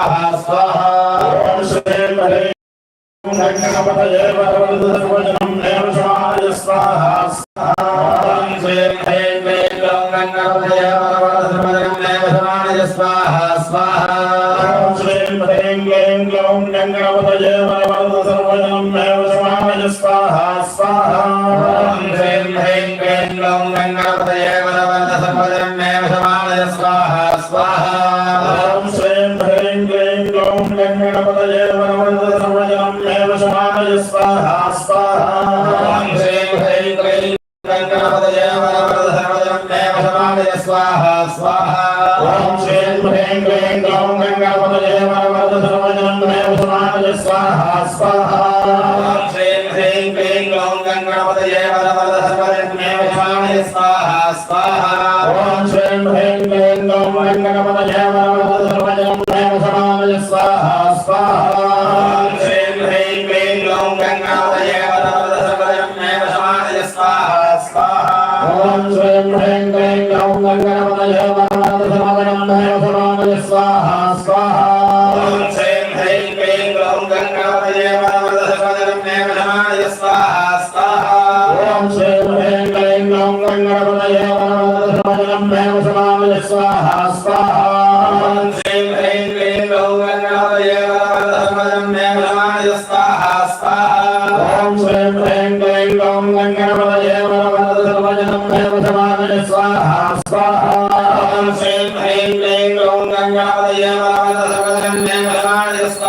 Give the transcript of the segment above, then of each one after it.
स्वाहा ॐ श्रीं ह्रीं गणपतये वरवरदसर्वजनं देव स्वाहा स्वाहा ॐ श्रीं ह्रीं क्लीं ग्लौं गणपतये वरवरदसर्वजनं देव समाय स्वाहा स्वाहा ॐ श्रीं ह्रीं क्लीं ग्लौं गणपतये वरवरदसर्वजनं देव समाय स्वाहा स्वाहा ॐ श्रीं ह्रीं क्लीं ग्लौं गणपतये वरवरदसर्वजनं देव समाय स्वाहा स्वाहा ॐ श्रीं ह्रीं क्लीं ग्लौं गणपतये वरवरदसर्वजनं देव समाय स्वाहा स्वाहा स्वाहा स्वाहा ॐ श्रीं ह्रीं क्लीं ग्लौं गणपतये वरवरदसर्वजनं देव समाय स्वाहा स्वाहा ॐ श्रीं ह्रीं क्लीं ग्लौं गणपतये वरवरदसर्वजनं देव समाय स्वाहा स्वाहा ॐ श्रीं ह्रीं क्लीं ग्लौं गणपतये वरवरदसर्वजनं देव समाय स्वाहा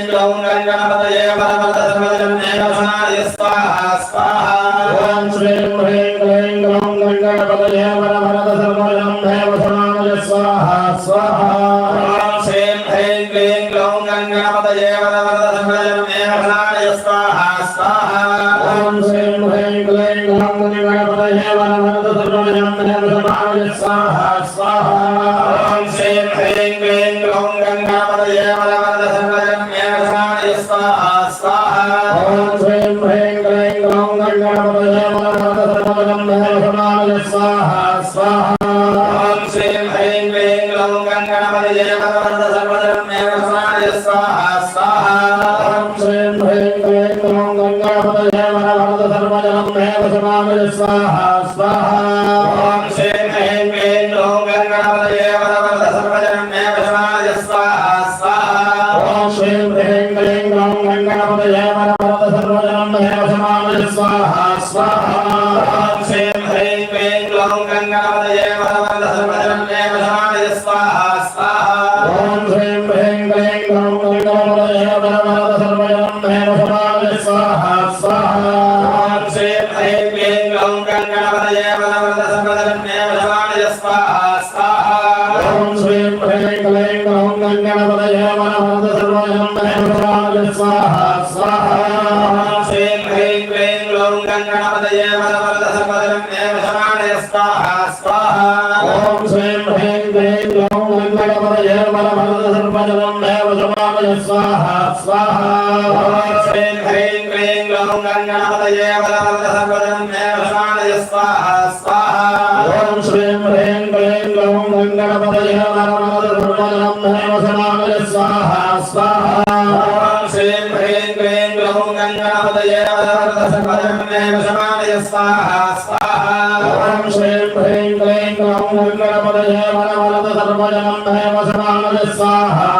ॐ गङ्गणपतये परमतसर्वजन्मेवसनाय स्वाहा स्वाहा ॐ श्रीं ह्रीं क्लीं ग्लौं गङ्गणपतये परमतसर्वजन्मेवसनाय स्वाहा स्वाहा ॐ श्रीं ह्रीं क्लीं ग्लौं गङ्गणपतये परमतसर्वजन्मेवसनाय स्वाहा स्वाहा ॐ श्रीं ह्रीं क्लीं ग्लौं गङ्गणपतये परमतसर्वजन्मेवसनाय स्वाहा स्वाहा ॐ श्रीं ह्रीं क्लीं क्लीं ग्लौं गणपतये वरवरदसर्वजनं देव समाय स्वाहा स्वाहा ॐ श्रीं ह्रीं क्लीं ग्लौं गणपतये वरवरदसर्वजनं देव समाय स्वाहा स्वाहा ॐ श्रीं ह्रीं क्लीं ग्लौं गणपतये वरवरदसर्वजनं देव समाय स्वाहा स्वाहा ॐ श्रीं ह्रीं क्लीं ग्लौं गणपतये वरवरदसर्वजनं देव समाय स्वाहा स्वाहा ॐ श्रीं ह्रीं क्लीं ग्लौं गणपतये ونصاها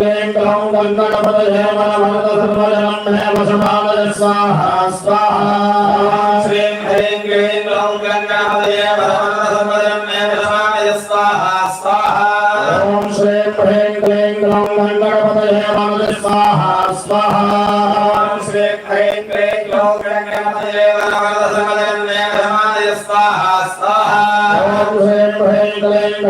वेङ्कटं गङ्गणपतये मनभरतसर्वजनं स्वाहा स्वाहा श्रीं ह्रीं क्लीं गङ्गणपतये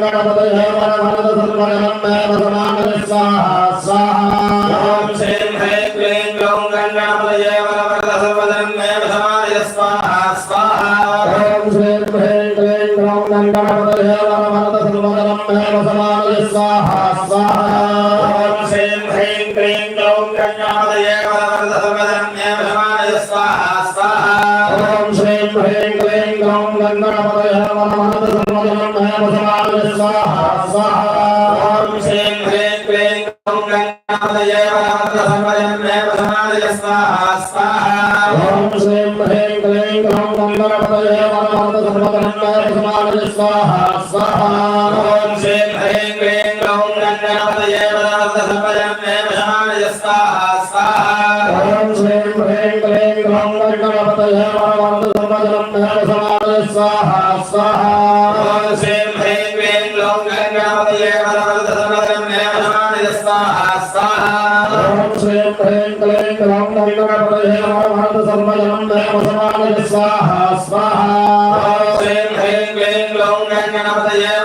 गणपतये वरवरदसर्वरब्बवसमानः स्वाहा स्वाहा ॐ श्रीं ह्रीं क्लीं ग्लौं गणपतये वरवरदसर्वधर्मये स्वाहा स्वाहा ॐ श्रीं क्लीं ग्लौं गणपतये वरवरदसर्वधर्मये वसमानः स्वाहा स्वाहा स्वाहा ॐ श्रीं ह्रीं क्लीं ग्लौं गङ्गापतये सर्वजन्मेव समानय स्वाहा स्वाहा ॐ श्रीं ह्रीं क्लीं ग्लौं गणपतये वरवरद सर्वजनं देव समानय स्वाहा स्वाहा ॐ श्रीं ह्रीं क्लीं ग्लौं गङ्गापतये सर्वजन्मेव समानय स्वाहा स्वाहा ॐ श्रीं ह्रीं क्लीं ग्लौं गणपतये वरवरद सर्वजनं देव समानय स्वाहा स्वाहा ॐ श्रीं ह्रीं क्लीं ग्लौं गङ्गापतये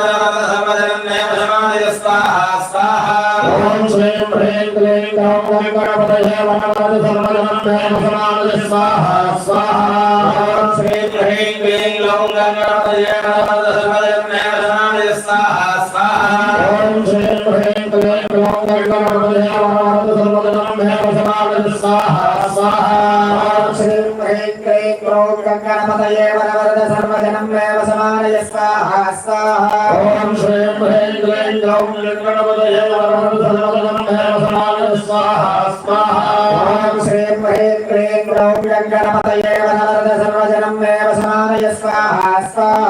सर्वजन्मेव समानय स्वाहा स्वाहा ॐ श्रीं ह्रीं क्लीं ग्लौं गणपतये वरवरद सर्वजनं देव समानय स्वाहा स्वाहा ॐ श्रीं ह्रीं क्लीं ग्लौं गङ्गापतये सर्वजन्मेव समानय स्वाहा स्वाहा ॐ श्रीं ह्रीं क्लीं ग्लौं गणपतये సమానయ స్వాహ. స్వాహ ఓం శ్రీం హ్రీం గ్లీం గ్లౌం గణపతయే వరమృతనమనం హేమ సమానయ స్వాహ స్వాహ ఓం శ్రీం హ్రీం గ్లీం గ్లౌం గణపతయే వరమృత సర్వజనం హేమ సమానయ స్వాహ స్వాహ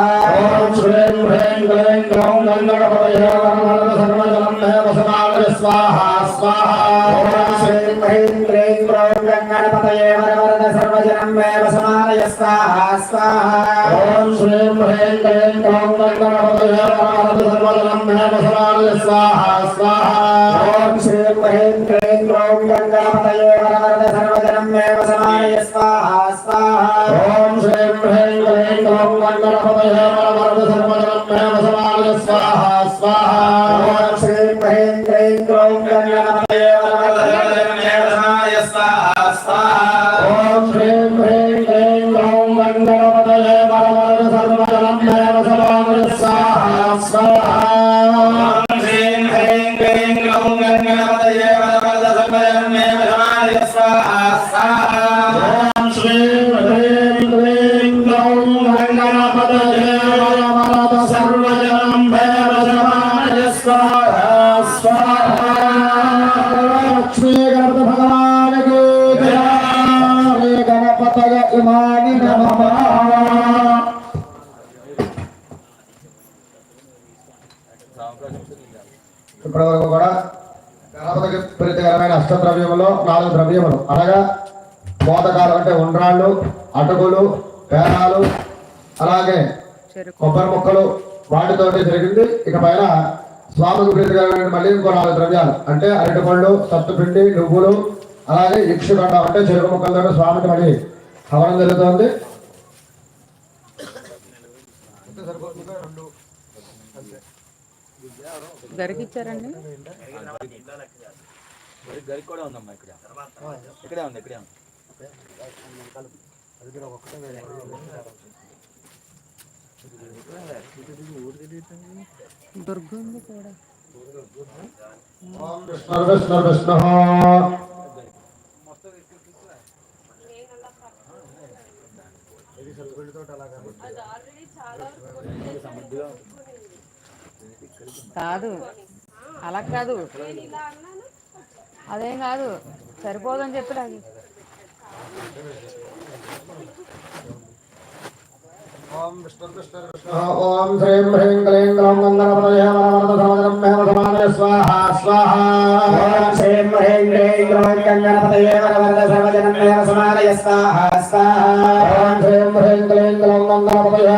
ఓం శ్రీం హ్రీం గ్లీం గ్లౌం గణపతయే వరమృత సర్వజనం హేమ సమానయ స్వాహ స్వాహ ఓం శ్రీం హ్రీం గ్లీం గ్లౌం గణపతయే వరమృత मे वसमानय स्वाहा। स्वाहा ॐ श्रीं ह्रीं क्लीं ग्लौं गङ्गणपतये वरवरद सर्वजनं मे वसमानय स्वाहा। स्वाहा ॐ श्रीं ह्रीं क्लीं ग्लौं गङ्गणपतये वरवरद सर्वजनं मे वसमानय स्वाहा। स्वाहा ॐ श्रीं ह्रीं क्लीं ग्लौं गङ्गणपतये ఇప్పటివరకు కూడా గణపతికి ప్రీతికరమైన అష్టద్రవ్యములు నాలుగు ద్రవ్యములు అనగా మోదకాలు అంటే ఉండ్రాళ్ళు అటుకులు పేరాలు అలాగే కొబ్బరి ముక్కలు వాటితోటి జరిగింది ఇక పైన స్వామికి ప్రీతికరమైన మళ్ళీ ఇంకో నాలుగు ద్రవ్యాలు. అంటే అరటిపళ్ళు సత్తుపిండి నువ్వులు అలాగే ఇక్షుగండ అంటే చెరుకు ముక్కలతో స్వామికి మళ్ళీ హవనం జరుగుతోంది. గరికి ఇచ్చారండి గరికి కూడా ఉందమ్మా ఇక్కడ. ఇక్కడే ఉంది ఇక్కడే ఉంది. దుర్గంది కూడా. కాదు అలా కాదు. అదేం కాదు సరిపోదని చెప్పి అది ఓం శ్రీం హ్రీం క్లీం గ్లం గంగనపతయే స్వాహా స్వాహా. ఓం శ్రీం హ్రీం క్లీం గ్లం గంగనపతయే సమానయ స్వాహా స్వాహా. ఓం శ్రీం హ్రీం క్లీం గ్లం గంగనపతయే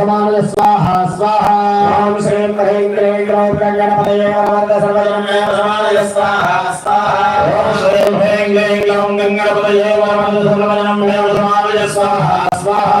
సమానయ స్వాహా స్వాహా. ఓం శ్రీం హ్రీం క్లీం గ్లం గంగనపతయే సమానయ స్వాహా స్వాహా. ఓం శ్రీం హ్రీం క్లీం గ్లం గంగనపతయే సమానయ స్వాహా స్వాహా.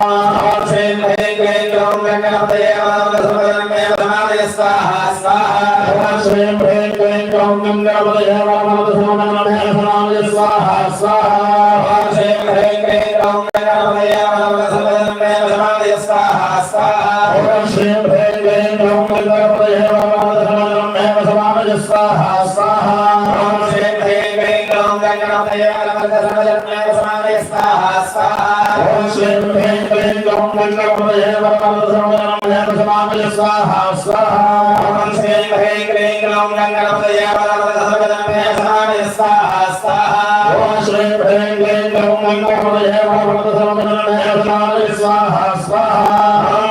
स्वाहा स्वाहा ओम श्री ह्रीं ह्रीं ॐ गणपतये वरप्रसन्नये समादय स्वाहा स्वाहा ओम श्री ह्रीं ह्रीं ॐ गणपतये वरप्रसन्नये समादय स्वाहा स्वाहा ओम श्री ह्रीं ह्रीं ॐ गणपतये